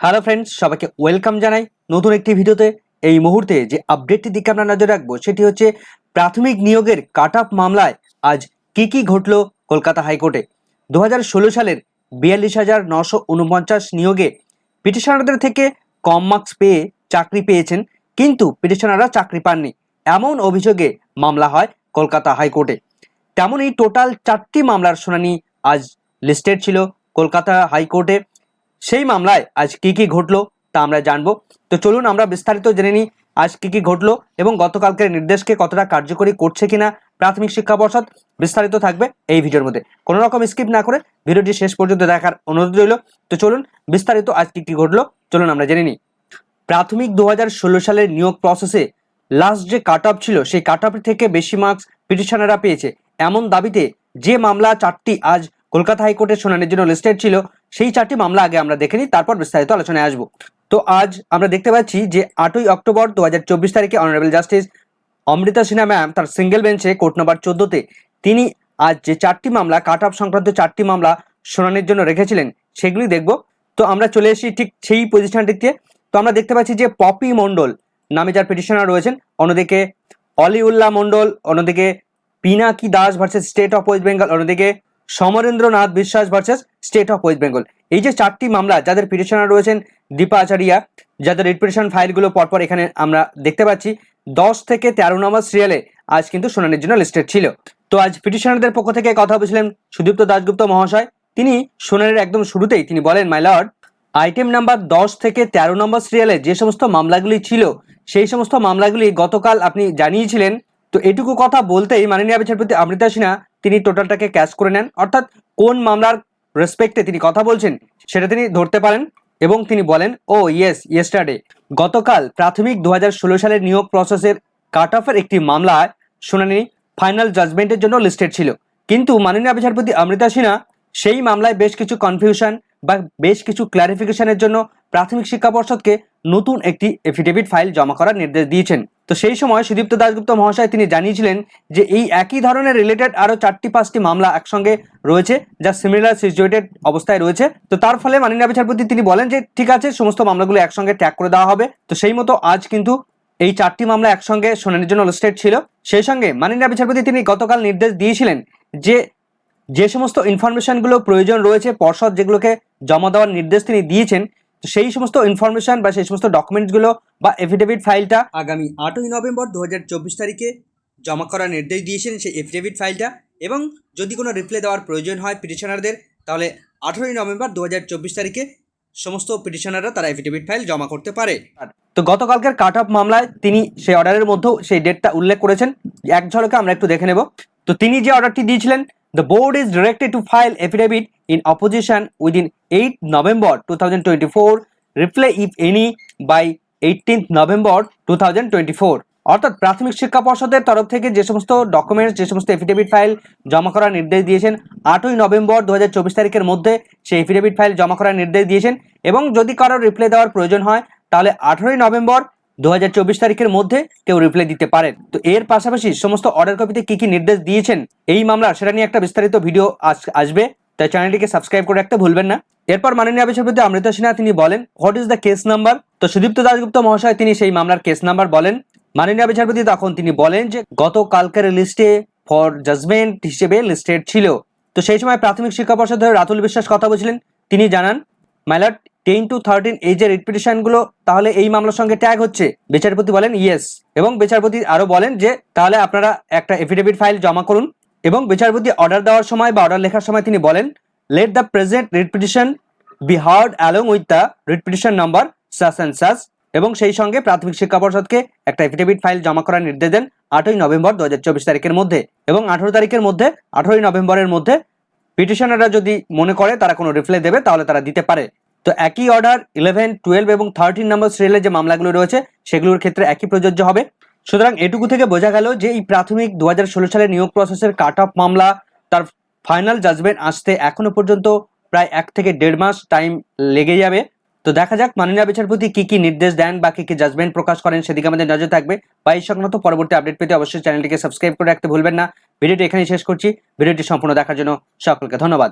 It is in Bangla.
হ্যালো ফ্রেন্ডস সবাইকে ওয়েলকাম জানাই নতুন একটি ভিডিওতে। এই মুহূর্তে যে আপডেটটির দিকে আমরা নজর রাখব, সেটি হচ্ছে প্রাথমিক নিয়োগের কাট মামলায় আজ কি কি ঘটলো কলকাতা হাইকোর্টে? দু হাজার ষোলো সালের বিয়াল্লিশ হাজার নশো উনপঞ্চাশ নিয়োগে পিটিশনারদের থেকে কম মার্কস পেয়ে চাকরি পেয়েছেন, কিন্তু পিটিশনাররা চাকরি পাননি। এমন অভিযোগে মামলা হয় কলকাতা হাইকোর্টে। তেমনই টোটাল চারটি মামলার শুনানি আজ লিস্টেড ছিল কলকাতা হাইকোর্টে। সেই মামলায় আজ কি কি ঘটলো তা আমরা জানব। তো চলুন আমরা বিস্তারিত জেনে নিই আজ কি কি ঘটলো এবং গতকালকের নির্দেশকে কতটা কার্যকরী করছে কিনা প্রাথমিক শিক্ষা পর্ষদ বিস্তারিত থাকবে এই ভিডিওর মধ্যে। কোনো রকম স্কিপ না করে ভিডিওটি শেষ পর্যন্ত দেখার অনুরোধ রইল। তো চলুন বিস্তারিত আজ কি কি ঘটলো, চলুন আমরা জেনে নিই। প্রাথমিক দু হাজার ষোলো সালের নিয়োগ প্রসেসে লাস্ট যে কাট অফ ছিল, সেই কাট অফ থেকে বেশি মার্কস পিটিশনাররা পেয়েছে। এমন দাবিতে যে মামলা চারটি আজ কলকাতা হাইকোর্টের শুনানির জন্য লিস্টেড ছিল, সেই চারটি মামলা আগে আমরা দেখে নিই, তারপর বিস্তারিত আলোচনায় আসব। তো আজ আমরা দেখতে পাচ্ছি যে আটই অক্টোবর দু হাজার চব্বিশ তারিখে honourable justice Amrita Sinha ma'am তার সিঙ্গেল বেঞ্চে কোর্ট নম্বর চোদ্দোতে তিনি আজ যে চারটি মামলা কাট অফ সংক্রান্ত চারটি মামলা শুনানির জন্য রেখেছিলেন, সেগুলি দেখব। তো আমরা চলে এসেছি ঠিক সেই পজিশনটিতে তো আমরা দেখতে পাচ্ছি যে পপি মণ্ডল নামে যার পিটিশনার রয়েছেন, অন্যদিকে অলিউল্লাহ মণ্ডল, অন্যদিকে Pinaki Das versus state of West Bengal অন্যদিকে Samarendranath Biswas versus state of West Bengal এই যে চারটি মামলা, যাদের পিটিশনার রয়েছেন দীপা আচারিয়া, যাদের রিপিটিশন ফাইলগুলো পরপর এখানে আমরা দেখতে পাচ্ছি, দশ থেকে তেরো নম্বর সিরিয়ালে আজ কিন্তু শুনানির জন্য লিস্টেড ছিল। তো আজ পিটিশনারদের পক্ষ থেকে কথা বলছিলেন সুদীপ্ত দাশগুপ্ত মহাশয়। তিনি শুনানির একদম শুরুতেই তিনি বলেন মাই লর্ড আইটেম নাম্বার দশ থেকে তেরো নম্বর সিরিয়ালে যে সমস্ত মামলাগুলি ছিল, সেই সমস্ত মামলাগুলি গতকাল আপনি জানিয়েছিলেন। তো এটুকু কথা বলতেই মাননীয় বিচারপতি অমৃতা সিনহা তিনি টোটালটাকে ক্যাশ করে নেন। অর্থাৎ কোন মামলার রেসপেক্টে তিনি কথা বলছেন, সেটা তিনি ধরতে পারেন এবং তিনি বলেন, ও ইয়েস ইয়েস্টারডে গতকাল প্রাথমিক দু হাজার ষোলো সালের নিয়োগ প্রসেসের কাট অফের একটি মামলায় শুনানি ফাইনাল জাজমেন্টের জন্য লিস্টেড ছিল। কিন্তু মাননীয় বিচারপতি অমৃতা সিনহা সেই মামলায় বেশ কিছু কনফিউশন বা বেশ কিছু ক্ল্যারিফিকেশনের জন্য প্রাথমিক শিক্ষা পর্ষদকে নতুন একটি এফিডেভিট ফাইল জমা করার নির্দেশ দিয়েছেন। তো সেই সময় সুদীপ্ত দাশগুপ্ত মহাশয় তিনি জানিয়েছিলেন যে এই একই ধরনের রিলেটেড আরও চারটি পাঁচটি মামলা একসঙ্গে রয়েছে, যা সিমিলার সিচুয়েটেড অবস্থায় রয়েছে। তো তার ফলে মাননীয় বিচারপতি তিনি বলেন যে, ঠিক আছে, সমস্ত মামলাগুলো একসঙ্গে ট্যাগ করে দেওয়া হবে। তো সেই মতো আজ কিন্তু এই চারটি মামলা একসঙ্গে শুনানির জন্য লিস্টেড ছিল। সেই সঙ্গে মাননীয় বিচারপতি তিনি গতকাল নির্দেশ দিয়েছিলেন যে যে সমস্ত ইনফরমেশনগুলো প্রয়োজন রয়েছে পর্ষদ যেগুলোকে জমা দেওয়ার নির্দেশ তিনি দিয়েছেন তো সেই সমস্ত ইনফরমেশন বা সেই সমস্ত ডকুমেন্টসগুলো বা এফিডেভিট ফাইলটা আগামী আটই নভেম্বর দু হাজার চব্বিশ তারিখে জমা করার নির্দেশ দিয়েছেন সেই এফিডেভিট ফাইলটা এবং যদি কোনো রিপ্লাই দেওয়ার প্রয়োজন হয় পিটিশনারদের তাহলে আঠেরোই নভেম্বর দু হাজার চব্বিশ তারিখে সমস্ত পিটিশনাররা তারা এফিডেভিট ফাইল জমা করতে পারে। তো গতকালকের কাট অফ মামলায় তিনি সেই অর্ডারের মধ্যেও সেই ডেটটা উল্লেখ করেছেন। এক ঝলকে আমরা একটু দেখে নেব। তো তিনি যে অর্ডারটি দিয়েছিলেন The board is directed to file affidavit in opposition within 8 November 2024, reply if any by 18th November 2024. অর্থাৎ প্রাথমিক শিক্ষা পর্ষদের তরফ থেকে যে সমস্ত ডকুমেন্টস যে সমস্ত এফিডেভিট ফাইল জমা করার নির্দেশ দিয়েছেন আটই নভেম্বর দু হাজার চব্বিশ তারিখের মধ্যে সেই এফিডেভিট ফাইল জমা করার নির্দেশ দিয়েছেন এবং যদি কারোর রিপ্লাই দেওয়ার প্রয়োজন হয় তাহলে আঠেরোই নভেম্বর দু হাজার চব্বিশ তারিখের মধ্যে কেউ রিপ্লাই দিতে পারেন। তো এর পাশাপাশি সমস্ত অর্ডার কপিতে কি কি নির্দেশ দিয়েছেন এই মামলার সেটা নিয়ে একটা বিস্তারিত ভিডিও আস- আসবে। তাই চ্যানেলটিকে সাবস্ক্রাইব করে রাখতে ভুলবেন না। এরপর মাননীয় বিচারপতি অমৃতা সিনহা, তিনি বলেন what is the case number তো সুদীপ্ত দাশগুপ্ত মহাশয়, তিনি সেই মামলার কেস নাম্বার বলেন। মাননীয় বিচারপতি তখন তিনি বলেন যে, গতকালকের লিস্টে ফর জাজমেন্ট হিসেবে লিস্টেড ছিল। তো সেই সময় প্রাথমিক শিক্ষা পর্ষদের রাতুল বিশ্বাস কথা বলছিলেন। তিনি জানান মাইলার টেন টু থার্টিন এই এজের রিপিটিশনগুলো তাহলে এই মামলার সঙ্গে ট্যাগ হচ্ছে। বিচারপতি বলেন ইয়েস এবং বিচারপতি আরও বলেন যে, তাহলে আপনারা একটা এফিডেভিট ফাইল জমা করুন, এবং বিচারপতি অর্ডার দেওয়ার সময় বা অর্ডার লেখার সময় তিনি বলেন let the present repetition be heard along with the repetition number সাস and সাস এবং সেই সঙ্গে প্রাথমিক শিক্ষা পর্ষদকে একটা এফিডেভিট ফাইল জমা করার নির্দেশ দেন আটই নভেম্বর দু হাজার চব্বিশ তারিখের মধ্যে। এবং আঠারো তারিখের মধ্যে, আঠারোই নভেম্বরের মধ্যে পিটিশনাররা যদি মনে করে তারা কোনো রিপ্লাই দেবে, তাহলে তারা দিতে পারে। তো একই অর্ডার ইলেভেন টুয়েলভ এবং থার্টিন নম্বর সিরিয়ালের যে মামলাগুলো রয়েছে, সেগুলোর ক্ষেত্রে একই প্রযোজ্য হবে। সুতরাং এটুকু থেকে বোঝা গেল যে এই প্রাথমিক দু সালের নিয়োগ প্রসেসের কাট অফ মামলা, তার ফাইনাল জাজমেন্ট আসতে এখনও পর্যন্ত প্রায় এক থেকে দেড় মাস টাইম লেগে যাবে। তো দেখা যাক মাননীয় বিচারপতি কি কি নির্দেশ দেন বা কি কি জাজমেন্ট প্রকাশ করেন, সেদিকে আমাদের নজর থাকবে। বা এই সংক্রান্ত পরবর্তী আপডেট পেতে অবশ্যই চ্যানেলটিকে সাবস্ক্রাইব করে রাখতে ভুলবেন না। ভিডিওটি এখানেই শেষ করছি। ভিডিওটি সম্পূর্ণ দেখার জন্য সকলকে ধন্যবাদ।